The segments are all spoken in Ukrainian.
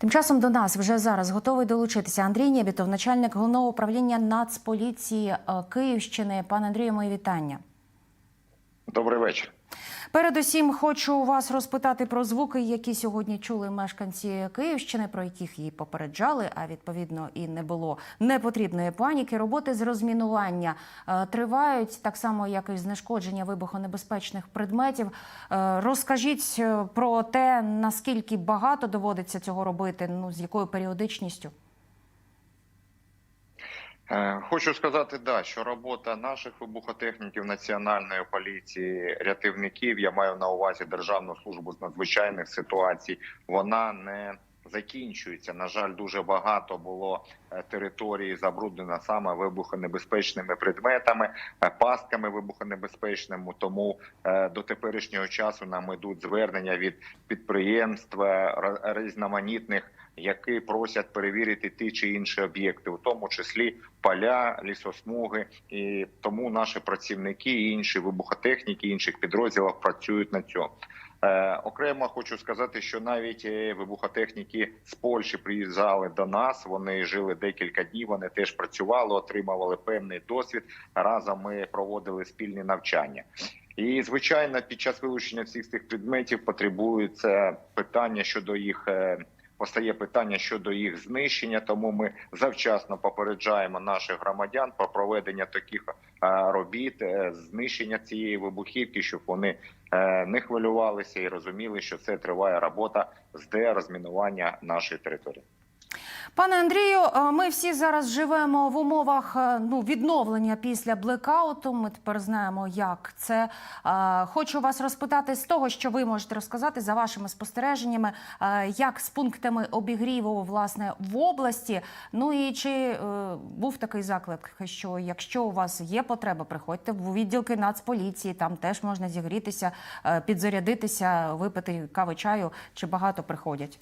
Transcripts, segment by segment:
Тим часом до нас вже зараз готовий долучитися Андрій Нєбітов, начальник головного управління Нацполіції е, Київщини. Пане Андрію, мої вітання. Добрий вечір. Передусім, хочу вас розпитати про звуки, які сьогодні чули мешканці Київщини, про яких її попереджали. А відповідно і не було непотрібної паніки. Роботи з розмінування е, тривають так само, як і знешкодження вибухонебезпечних предметів. Е, розкажіть е, про те, наскільки багато доводиться цього робити, ну з якою періодичністю. Е, Хочу сказати, да, що робота наших вибухотехніків, національної поліції, рятівників, я маю на увазі Державну службу з надзвичайних ситуацій, вона не закінчується. На жаль, дуже багато було е, території забруднено саме вибухонебезпечними предметами, е, пастками вибухонебезпечними. Тому е, до теперішнього часу нам йдуть звернення від підприємств різноманітних. Які просять перевірити ті чи інші об'єкти, у тому числі поля, лісосмуги, і тому наші працівники, інші вибухотехніки інших підрозділів працюють на цьому. Е, окремо хочу сказати, що навіть е, вибухотехніки з Польщі приїжджали до нас. Вони жили декілька днів. Вони теж працювали, отримували певний досвід. Разом ми проводили спільні навчання. І звичайно, під час вилучення всіх цих предметів потребується питання щодо їх. Постає питання щодо їх знищення, тому ми завчасно попереджаємо наших громадян про проведення таких е, робіт, е, знищення цієї вибухівки, щоб вони е, не хвилювалися і розуміли, що це триває робота з дерозмінування нашої території. Пане Андрію, е, ми всі зараз живемо в умовах е, ну, відновлення після блекауту. Ми тепер знаємо, як це. Е, Хочу вас розпитати з того, що ви можете розказати за вашими спостереженнями, як з пунктами обігріву власне в області. Ну і чи був такий заклик, що якщо у вас є потреба, приходьте в відділки Нацполіції, там теж можна зігрітися, підзарядитися, випити кави чаю, чи багато приходять?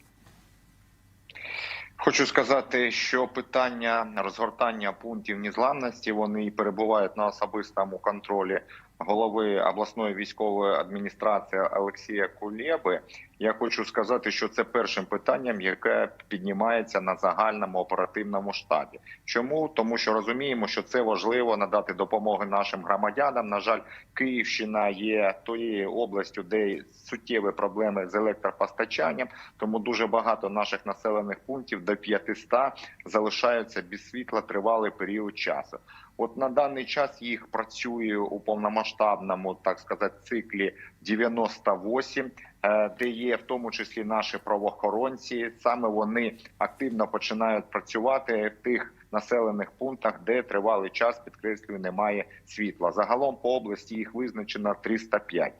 Хочу сказати, що питання розгортання пунктів незламності вони перебувають на особистому контролі голови обласної військової адміністрації Олексія Кулєби. Я хочу сказати, що це першим питанням, яке піднімається на загальному оперативному штабі. Чому тому, що розуміємо, що це важливо надати допомоги нашим громадянам. На жаль, Київщина є тією областю, де суттєві проблеми з електропостачанням. Тому дуже багато наших населених пунктів до 500 залишаються без світла тривалий період часу. От на даний час їх працює у повномасштабному, так сказати, циклі 98, е, де є в тому числі наші правоохоронці. Саме вони активно починають працювати в тих населених пунктах, де тривалий час підкреслюю, немає світла. Загалом по області їх визначено 305.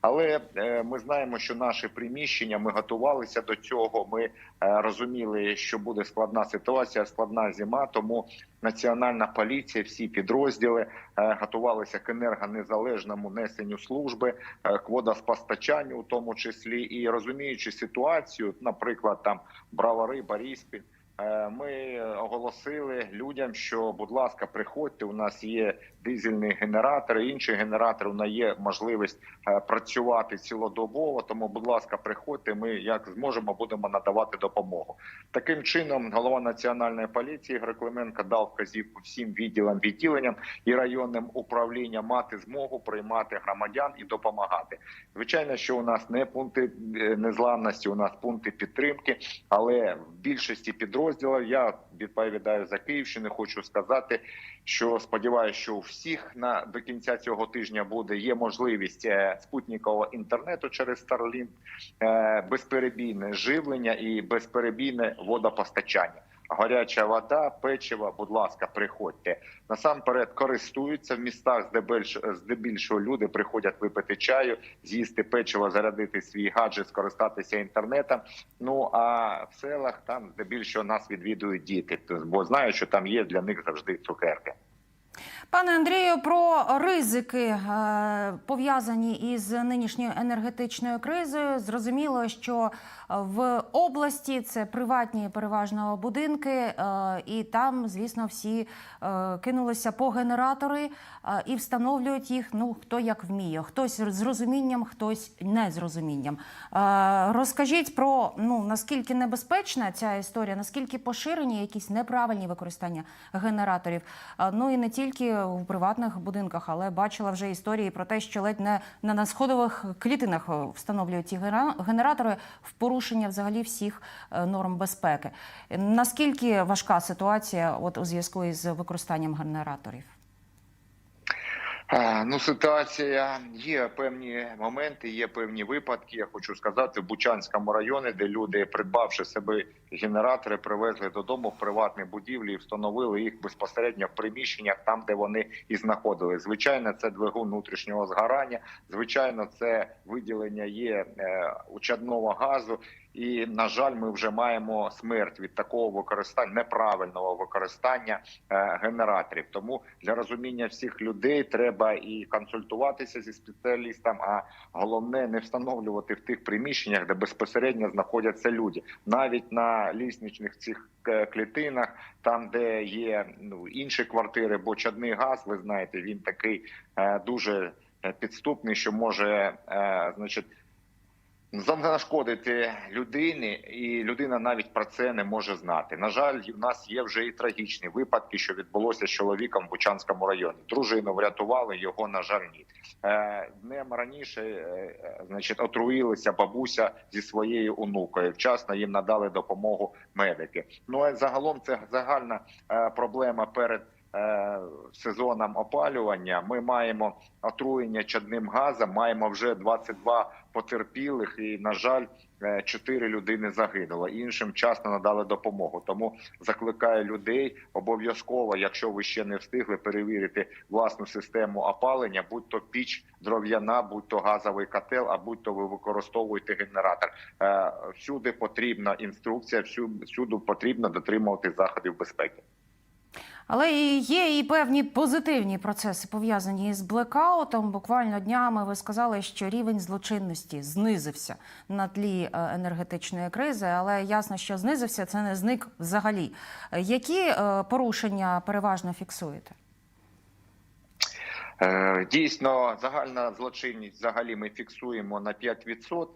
Але е, ми знаємо, що наші приміщення ми готувалися до цього. Ми е, розуміли, що буде складна ситуація, складна зима. Тому національна поліція, всі підрозділи е, готувалися к енергонезалежному несенню служби, к водоспостачанню, у тому числі, і розуміючи ситуацію, наприклад, там Бравари, Боріспіль. Е, Ми оголосили людям, що, будь ласка, приходьте. У нас є дизельні генератори, інші генератори. У нас є можливість е, працювати цілодобово. Тому, будь ласка, приходьте. Ми як зможемо, будемо надавати допомогу. Таким чином, голова національної поліції Ігор Клименко дав вказівку всім відділам, відділенням і районним управлінням мати змогу приймати громадян і допомагати. Звичайно, що у нас не пункти е, незламності, у нас пункти підтримки, але в більшості підрозділів я відповідаю за Київщину. Хочу сказати, що сподіваюся, що у всіх на до кінця цього тижня буде є можливість е, спутникового інтернету через Starlink, е, безперебійне живлення і безперебійне водопостачання. Гаряча вода, печиво, будь ласка, приходьте. Насамперед користуються в містах, здебільшого, люди приходять випити чаю, з'їсти печиво, зарядити свій гаджет, скористатися інтернетом. Ну а в селах там здебільшого нас відвідують діти, бо знають, що там є для них завжди цукерки. Пане Андрію, про ризики е, пов'язані із нинішньою енергетичною кризою. Зрозуміло, що в області це приватні переважно будинки, е, і там, звісно, всі е, кинулися по генератори е, і встановлюють їх. Ну хто як вміє, хтось з розумінням, хтось не з розумінням. Е, Розкажіть про ну наскільки небезпечна ця історія, наскільки поширені якісь неправильні використання генераторів. Е, Ну і не тільки в приватних будинках, але бачила вже історії про те, що ледь не на сходових клітинах е, встановлюють ці генератори в порушення взагалі всіх е, норм безпеки. Наскільки важка ситуація, от у зв'язку із використанням генераторів? Е, Ну, ситуація є певні моменти, є певні випадки. Я хочу сказати, в Бучанському районі, де люди, придбавши себе генератори, привезли додому в приватні будівлі і встановили їх безпосередньо в приміщеннях, там де вони і знаходились. Звичайно, це двигун внутрішнього згорання. Звичайно, це виділення є е, учадного газу. І на жаль, ми вже маємо смерть від такого використання неправильного використання е, генераторів. Тому для розуміння всіх людей треба і консультуватися зі спеціалістом. А головне не встановлювати в тих приміщеннях, де безпосередньо знаходяться люди, навіть на лісничних цих е, клітинах, там де є ну інші квартири, бо чадний газ, ви знаєте, він такий е, дуже підступний, що може, значить. Занашкодити людині, і людина навіть про це не може знати. На жаль, в нас є вже і трагічні випадки, що відбулося з чоловіком в Бучанському районі. Дружину врятували, його на жаль, ні. Е, Днем раніше, е, значить, отруїлася бабуся зі своєю онукою. Вчасно їм надали допомогу медики. Ну а загалом це загальна е, проблема перед. Е, Сезоном опалювання ми маємо отруєння чадним газом. Маємо вже 22 потерпілих, і на жаль, е, чотири людини загинуло. Іншим вчасно надали допомогу. Тому закликаю людей обов'язково, якщо ви ще не встигли перевірити власну систему опалення, будь то піч дров'яна, будь то газовий котел, а будь то ви використовуєте генератор. Е, Всюди потрібна інструкція, всю- всюди потрібно дотримувати заходів безпеки. Але є і певні позитивні процеси пов'язані з блекаутом. Буквально днями ви сказали, що рівень злочинності знизився на тлі е, енергетичної кризи, але ясно, що знизився це не зник взагалі. Е, Які е, порушення переважно фіксуєте? Дійсно, загальна злочинність взагалі ми фіксуємо на 5%.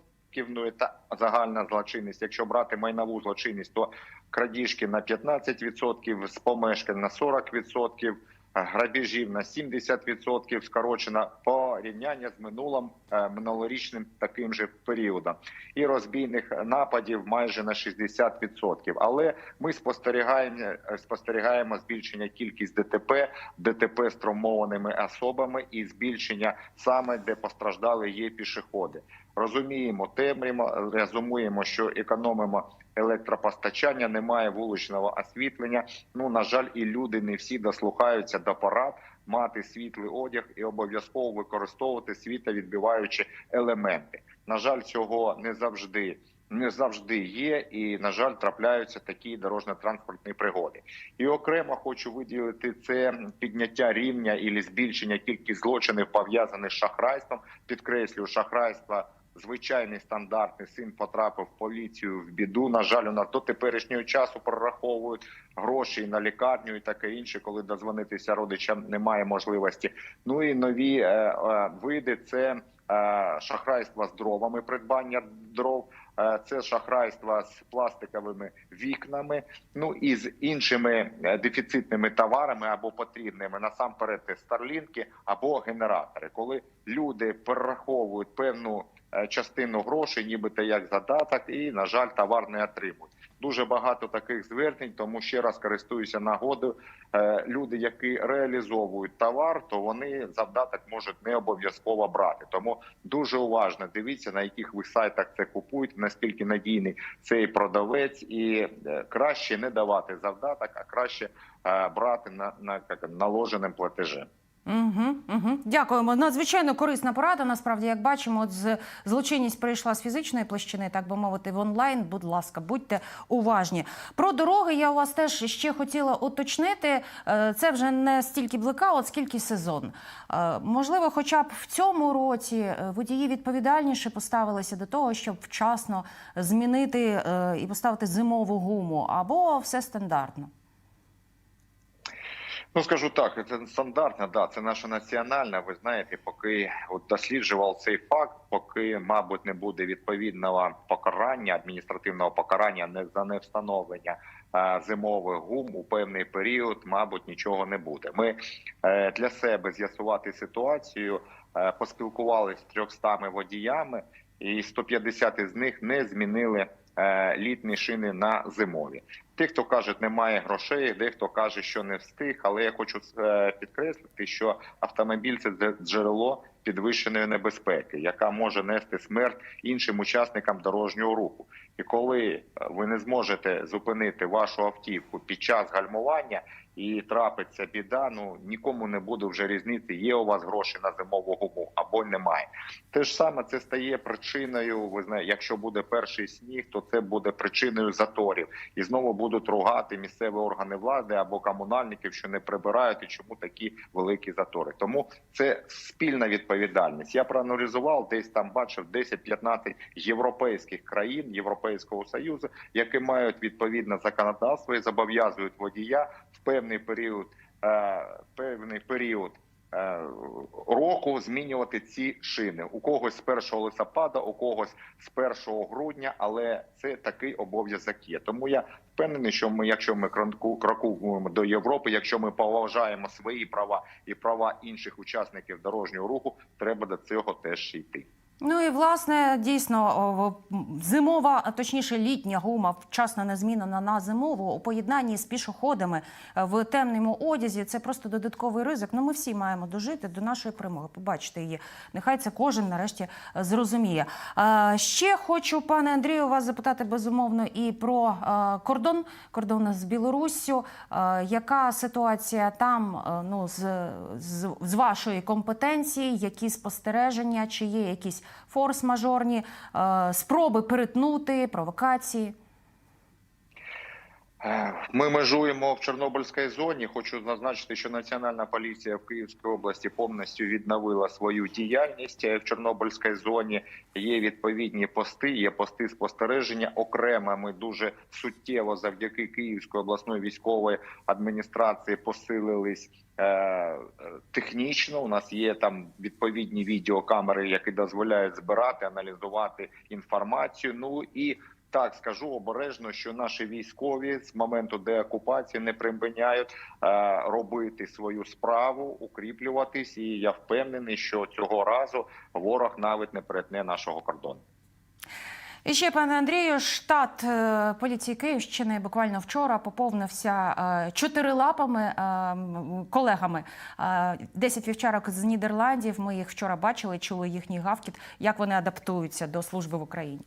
Ну та загальна злочинність. Якщо брати майнову злочинність, то крадіжки на 15%, з помешкань на 40%, грабіжів на 70% скорочено порівняння з минулим е, минулорічним таким же періодом, і розбійних нападів майже на 60%. Але ми спостерігаємо е, спостерігаємо збільшення кількість ДТП, ДТП з травмованими особами і збільшення саме де постраждали є пішоходи. Розуміємо, темримо, розуміємо, що економимо електропостачання, немає вуличного освітлення. Ну на жаль, і люди не всі дослухаються до порад мати світлий одяг і обов'язково використовувати світовідбиваючі елементи. На жаль, цього не завжди. Не завжди є, і на жаль, трапляються такі дорожньо-транспортні пригоди. І окремо хочу виділити це підняття рівня і збільшення кількість злочинів пов'язаних з шахрайством. Підкреслюю, шахрайства звичайний стандартний син потрапив в поліцію в біду. На жаль, у нас до теперішнього часу прораховують гроші на лікарню і таке інше, коли дозвонитися родичам немає можливості. Ну і нові е, е, види це е, шахрайства з дровами, придбання дров. Е, Це шахрайства з пластиковими вікнами, ну і з іншими е, дефіцитними товарами або потрібними насамперед старлінки або генератори, коли люди перераховують певну частину грошей, нібито як задаток, і на жаль, товар не отримують. Дуже багато таких звернень, тому ще раз користуюся нагодою. Е, Люди, які реалізовують товар, то вони завдаток можуть не обов'язково брати. Тому дуже уважно дивіться на яких ви сайтах це купують, наскільки надійний цей продавець, і е, краще не давати завдаток, а краще е, брати на, на наложеним платежем. Угу, угу. Дякуємо. Надзвичайно корисна порада. Насправді, як бачимо, от з злочинність перейшла з фізичної площини, так би мовити, в онлайн. Будь ласка, будьте уважні. Про дороги я у вас теж ще хотіла уточнити. Е, Це вже не стільки блекаут, скільки сезон. Е, Можливо, хоча б в цьому році е, водії відповідальніше поставилися до того, щоб вчасно змінити і поставити зимову гуму, або все стандартно. Ну скажу так, це стандартно, да, це наша національна. Ви знаєте, поки от досліджував цей факт, поки, мабуть, не буде відповідного покарання, адміністративного покарання не за невстановлення зимових гум у певний період, мабуть, нічого не буде. Ми е, для себе з'ясувати ситуацію, е, поспілкувалися з 300 водіями, і 150 із них не змінили літні шини на зимові. Тих, хто каже, немає грошей, дехто каже, що не встиг. Але я хочу е, підкреслити, що автомобіль це джерело підвищеної небезпеки, яка може нести смерть іншим учасникам дорожнього руху. І коли е, ви не зможете зупинити вашу автівку під час гальмування і трапиться біда, ну нікому не буде вже різниці, є у вас гроші на зимову гуму або немає. Те ж саме це стає причиною. Ви знаєте, якщо буде перший сніг, то це буде причиною заторів, і знову будуть ругати місцеві органи влади або комунальників, що не прибирають і чому такі великі затори. Тому це спільна відповідальність. Я проаналізував десь там бачив 10-15 європейських країн Європейського союзу, які мають відповідне законодавство і зобов'язують водія в певний період, е, певний період. е, Року змінювати ці шини у когось з 1 листопада, у когось з 1 грудня, але це такий обов'язок є. Тому я впевнений, що ми, якщо ми крокуємо до Європи, якщо ми поважаємо свої права і права інших учасників дорожнього руху, треба до цього теж йти. Ну і власне дійсно зимова, точніше літня гума вчасно не змінена на зимову у поєднанні з пішоходами е, в темному одязі. Це просто додатковий ризик. Ну ми всі маємо дожити до нашої перемоги. Побачити її. Нехай це кожен нарешті е, зрозуміє. Е, Ще хочу, пане Андрію, вас запитати безумовно і про кордон, кордон з Білоруссю. Яка ситуація там ну, з, з, з вашої компетенції? Які спостереження? Чи є якісь форс-мажорні е, спроби перетнути провокації? Ми межуємо в Чорнобильській зоні. Хочу зазначити, що Національна поліція в Київській області повністю відновила свою діяльність в Чорнобильській зоні. Є відповідні пости, є пости спостереження. Окремо ми дуже суттєво завдяки Київської обласної військової адміністрації посилились. е, Технічно у нас є там відповідні відеокамери, які дозволяють збирати, аналізувати інформацію. Ну і так скажу обережно, що наші військові з моменту деокупації не припиняють е, робити свою справу, укріплюватись, і я впевнений, що цього разу ворог навіть не перетне нашого кордону. І ще, пане Андрію, штат е, поліції Київщини буквально вчора поповнився е, чотирилапами е, колегами. Десять вівчарок з Нідерландів. Ми їх вчора бачили, чули їхній гавкіт. Як вони адаптуються до служби в Україні?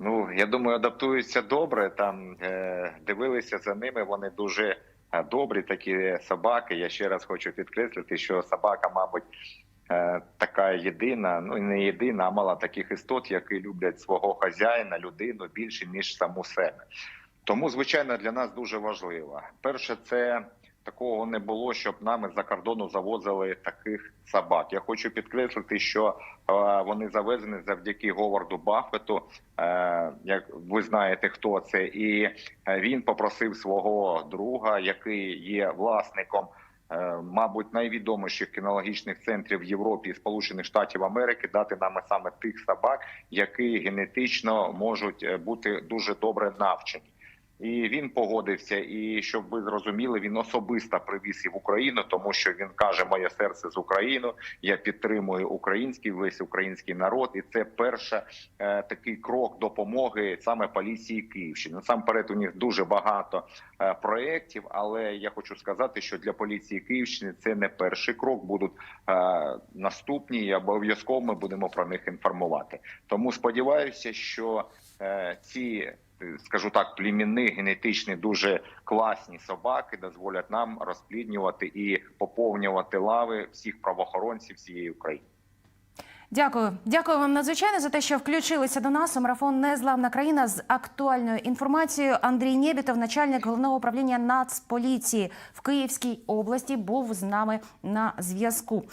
Ну я думаю, адаптуються добре. Там е, дивилися за ними. Вони дуже е, добрі, такі собаки. Я ще раз хочу підкреслити, що собака, мабуть, е, така єдина, ну не єдина, а мала таких істот, які люблять свого хазяїна, людину більше ніж саму себе. Тому, звичайно, для нас дуже важливо. Перше, це такого не було, щоб нами за кордону завозили таких собак. Я хочу підкреслити, що е, вони завезені завдяки Говарду Баффету. Е, як ви знаєте, хто це, і е, він попросив свого друга, який є власником. Мабуть, найвідоміших кінологічних центрів в Європі і Сполучених Штатів Америки дати нам саме тих собак, які генетично можуть бути дуже добре навчені. І він погодився. І щоб ви зрозуміли, він особисто привіз їх в Україну, тому що він каже: Моє серце з Україною. Я підтримую український весь український народ, і це перша е, такий крок допомоги саме поліції Київщини. Насамперед, у них дуже багато е, проєктів, але я хочу сказати, що для поліції Київщини це не перший крок. Будуть е, наступні, і обов'язково ми будемо про них інформувати. Тому сподіваюся, що е, ці скажу так, племінні, генетичні, дуже класні собаки дозволять нам розпліднювати і поповнювати лави всіх правоохоронців всієї України. Дякую, дякую вам надзвичайно за те, що включилися до нас. У марафон Незламна країна з актуальною інформацією. Андрій Нєбітов, начальник головного управління Нацполіції в Київській області, був з нами на зв'язку.